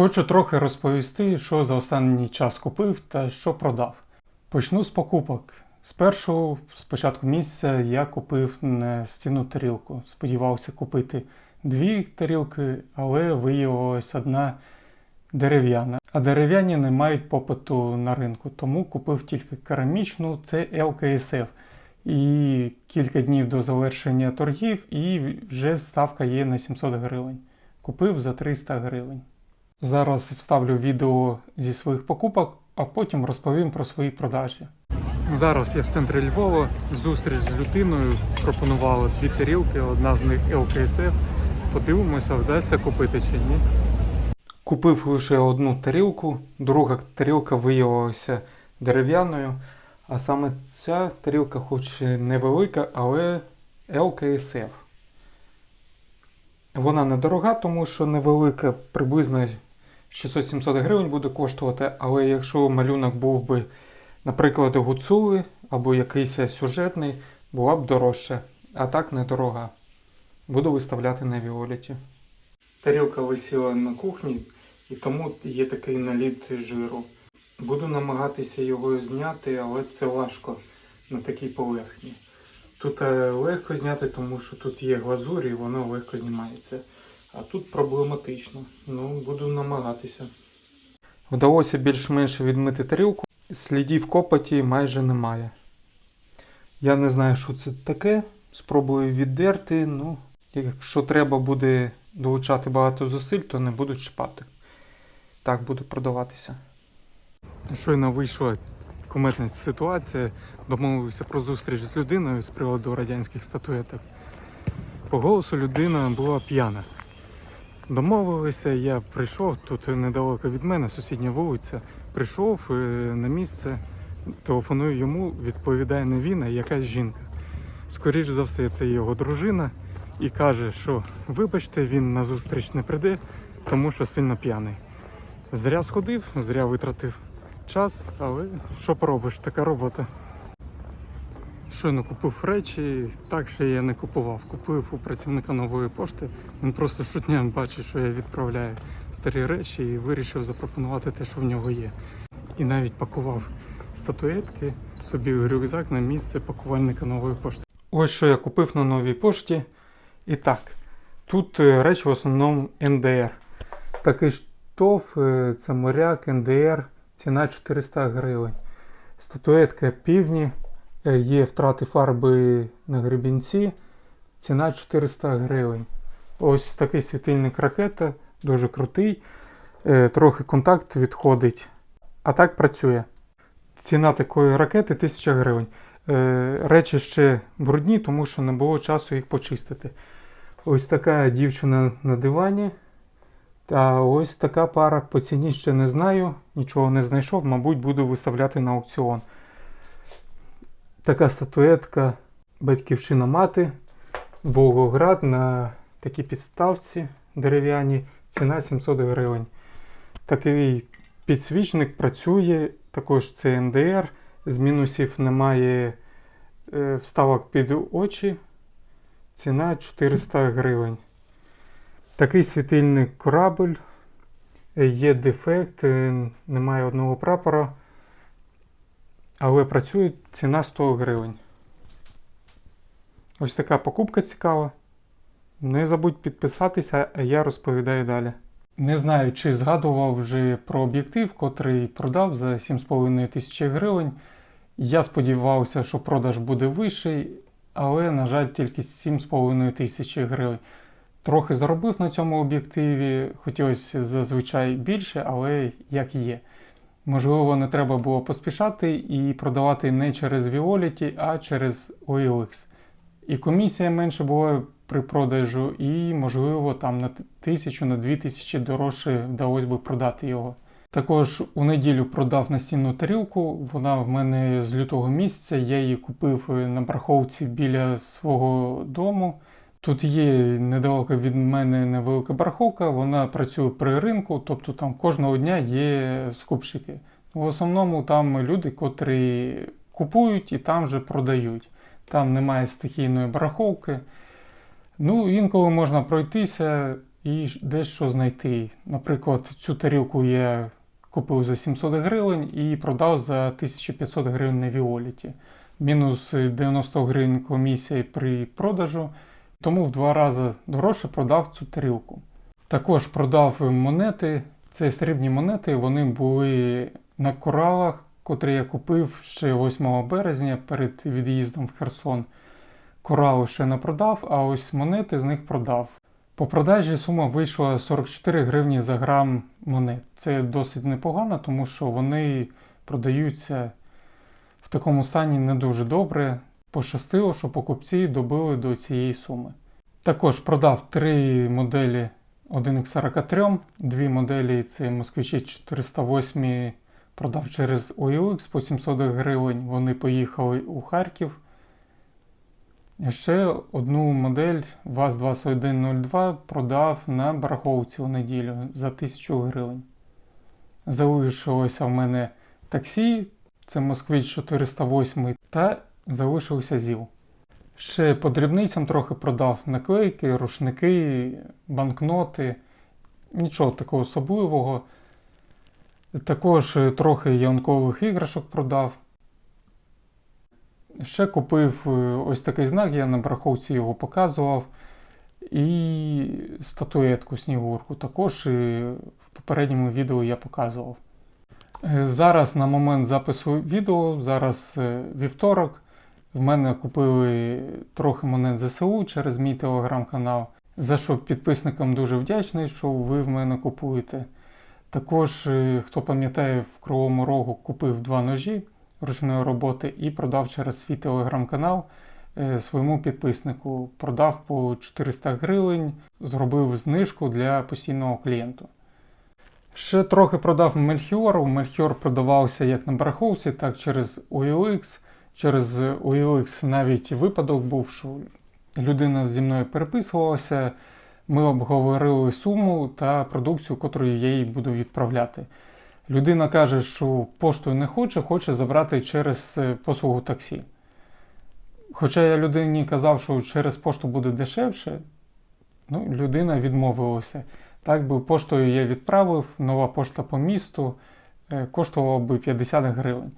Хочу трохи розповісти, що за останній час купив та що продав. Почну з покупок. З початку місяця, я купив настінну тарілку. Сподівався купити дві тарілки, але виявилась одна дерев'яна. А дерев'яні не мають попиту на ринку, тому купив тільки керамічну, це LKSF. І кілька днів до завершення торгів, і вже ставка є на 700 гривень. Купив за 300 гривень. Зараз вставлю відео зі своїх покупок, а потім розповім про свої продажі. Зараз я в центрі Львова. Зустріч з людиною пропонувала дві тарілки, одна з них LKSF. Подивимося, вдасться купити чи ні. Купив лише одну тарілку, друга тарілка виявилася дерев'яною, а саме ця тарілка, хоч і невелика, але LKSF. Вона недорога, тому що невелика, приблизно 600-700 гривень буде коштувати, але якщо малюнок був би, наприклад, гуцули або якийсь сюжетний, була б дорожча, а так недорога. Буду виставляти на Віолеті. Тарілка висіла на кухні, і тому є такий наліт жиру. Буду намагатися його зняти, але це важко на такій поверхні. Тут е, легко зняти, тому що тут є глазурь і воно легко знімається. А тут проблематично. Ну, буду намагатися. Вдалося більш-менш відмити тарілку. Слідів копоті майже немає. Я не знаю, що це таке. Спробую віддерти. Ну, якщо треба буде долучати багато зусиль, то не буду чіпати. Так буде продаватися. Щойно вийшла куметна ситуація. Домовився про зустріч з людиною з приводу радянських статуеток. По голосу людина була п'яна. Домовилися, я прийшов, тут недалеко від мене, сусідня вулиця. Прийшов е, на місце, телефоную йому, відповідає не він, а якась жінка. Скоріш за все, це його дружина, і каже, що вибачте, він на зустріч не прийде, тому що сильно п'яний. Зря сходив, зря витратив час, але що поробиш, така робота. Щойно купив речі, так ще я не купував. Купив у працівника нової пошти. Він просто щодня бачить, що я відправляю старі речі і вирішив запропонувати те, що в нього є. І навіть пакував статуетки собі у рюкзак на місце пакувальника нової пошти. Ось що я купив на новій пошті. І так, тут е, речі в основному НДР. Такий штоф, е, це моряк, НДР, ціна 400 гривень. Статуетка півні. Е, Є втрати фарби на гребінці, ціна 400 гривень. Ось такий світильник ракета, дуже крутий. Е, Трохи контакт відходить. А так працює. Ціна такої ракети 1000 гривень. Е, Речі ще брудні, тому що не було часу їх почистити. Ось така дівчина на дивані. Та ось така пара по ціні ще не знаю, нічого не знайшов, мабуть, буду виставляти на аукціон. Така статуетка Батьківщина мати, Волгоград на такій підставці дерев'яній, ціна 700 гривень. Такий підсвічник працює, також це НДР, з мінусів немає е, вставок під очі, ціна 400 гривень. Такий світильник корабль, є дефект, е, немає одного прапора. Але працює ціна 100 гривень. Ось така покупка цікава. Не забудь підписатися, а я розповідаю далі. Не знаю, чи згадував вже про об'єктив, котрий продав за 7,5 тисячі гривень. Я сподівався, що продаж буде вищий, але, на жаль, тільки 7,5 тисячі гривень. Трохи заробив на цьому об'єктиві, хотілося зазвичай більше, але як є. Можливо, не треба було поспішати і продавати не через Violet, а через OLX. І комісія менше була при продажу, і, можливо, там на тисячу, на дві тисячі дорожче вдалося би продати його. Також у неділю продав настінну тарілку. Вона в мене з лютого місяця. Я її купив на бараховці біля свого дому. Тут є недалеко від мене невелика бараховка, вона працює при ринку, тобто там кожного дня є скупщики. В основному там люди, котрі купують і там же продають. Там немає стихійної бараховки. Ну, інколи можна пройтися, і дещо знайти. Наприклад, цю тарілку я купив за 700 гривень і продав за 1500 гривень на Віоліті. Мінус 90 гривень комісія при продажу, тому в два рази дорожче продав цю тарілку. Також продав монети. Це срібні монети, вони були на коралах, котрі я купив ще 8 березня перед від'їздом в Херсон. Корали ще не продав, а ось монети з них продав. По продажі сума вийшла 44 гривні за грам монет. Це досить непогано, тому що вони продаються в такому стані не дуже добре. Пощастило, що покупці добили до цієї суми. Також продав три моделі 1X43, дві моделі це москвичі 408 продав через OLX по 700 гривень. Вони поїхали у Харків. Ще одну модель ВАЗ-2102 продав на бараховці у неділю за 1000 гривень. Залишилося в мене таксі, це Москвич 408 та залишився ЗІЛ. Ще по дрібницям трохи продав наклейки, рушники, банкноти. Нічого такого особливого. Також е, трохи янкових іграшок продав. Ще купив е, ось такий знак, я на бараховці його показував. І статуетку снігурку. Також в попередньому відео я показував. Е, Зараз на момент запису відео, зараз е, вівторок. В мене купили трохи монет ЗСУ через мій телеграм-канал. За що підписникам дуже вдячний, що ви в мене купуєте. Також, е, хто пам'ятає, в Кривому Рогу купив два ножі ручної роботи і продав через свій телеграм-канал е, своєму підписнику. Продав по 400 гривень, зробив знижку для постійного клієнту. Ще трохи продав Мельхіор. Мельхіор продавався як на бараховці, так через OLX. Через OLX навіть випадок був, що людина зі мною переписувалася. Ми обговорили суму та продукцію, яку я їй буду відправляти. Людина каже, що поштою не хоче, хоче забрати через е, послугу таксі. Хоча я людині казав, що через пошту буде дешевше, ну, людина відмовилася. Так би поштою я відправив, нова пошта по місту е, коштувала би 50 гривень.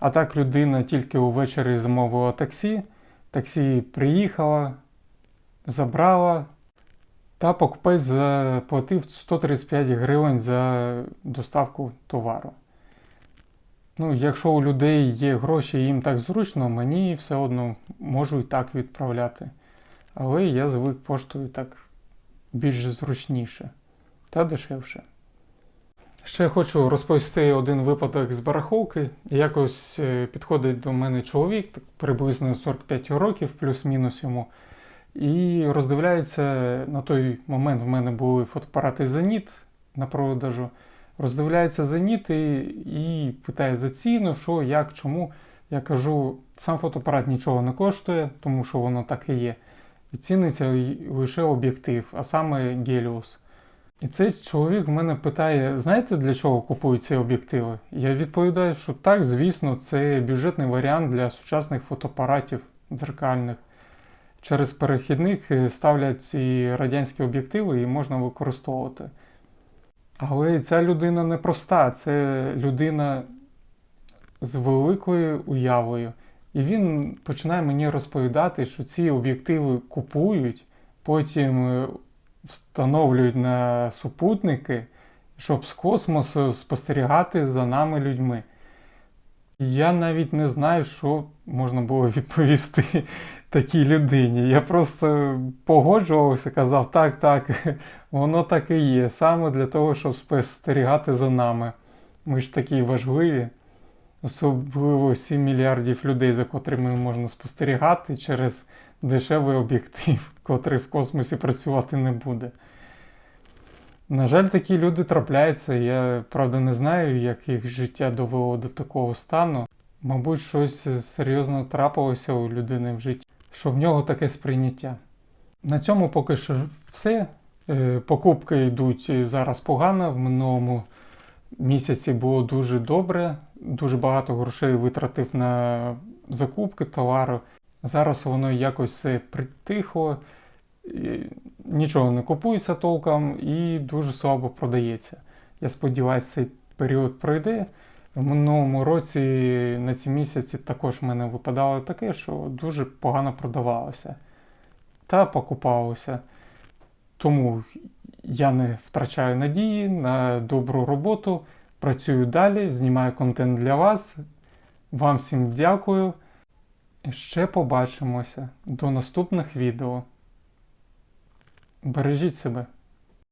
А так людина тільки увечері замовила таксі, таксі приїхала, забрала, та покупець заплатив 135 гривень за доставку товару. Ну, якщо у людей є гроші і їм так зручно, мені все одно можу і так відправляти. Але я звик поштою так більш зручніше та дешевше. Ще хочу розповісти один випадок з бараховки. Якось е, підходить до мене чоловік, приблизно 45 років, плюс-мінус йому. І роздивляється, на той момент в мене були фотоапарати Зеніт на продажу. Роздивляється Зеніт і, і питає за ціну, що, як, чому. Я кажу, сам фотоапарат нічого не коштує, тому що воно так і є. І ціниться лише об'єктив, а саме Геліус. І цей чоловік мене питає: знаєте, для чого купують ці об'єктиви? Я відповідаю, що так, звісно, це бюджетний варіант для сучасних фотоапаратів дзеркальних. Через перехідник е, ставлять ці радянські об'єктиви і можна використовувати. Але ця людина не проста, це людина з великою уявою. І він починає мені розповідати, що ці об'єктиви купують, потім е, встановлюють на супутники, щоб з космосу спостерігати за нами людьми. Я навіть не знаю, що можна було відповісти такій людині. Я просто погоджувався, казав, так, так, воно так і є. Саме для того, щоб спостерігати за нами. Ми ж такі важливі, особливо 7 мільярдів людей, за котрими можна спостерігати через дешевий об'єктив, котрий в космосі працювати не буде. На жаль, такі люди трапляються. Я правда не знаю, як їх життя довело до такого стану. Мабуть, щось серйозно трапилося у людини в житті, що в нього таке сприйняття. На цьому поки що все. Е, Покупки йдуть зараз погано. В минулому місяці було дуже добре, дуже багато грошей витратив на закупки товару. Зараз воно якось все притихло. Нічого не купується толком і дуже слабо продається. Я сподіваюся, цей період пройде. В минулому році на ці місяці також в мене випадало таке, що дуже погано продавалося та покупалося. Тому я не втрачаю надії на добру роботу, працюю далі, знімаю контент для вас. Вам всім дякую. І ще побачимося до наступних відео. Бережіть себе.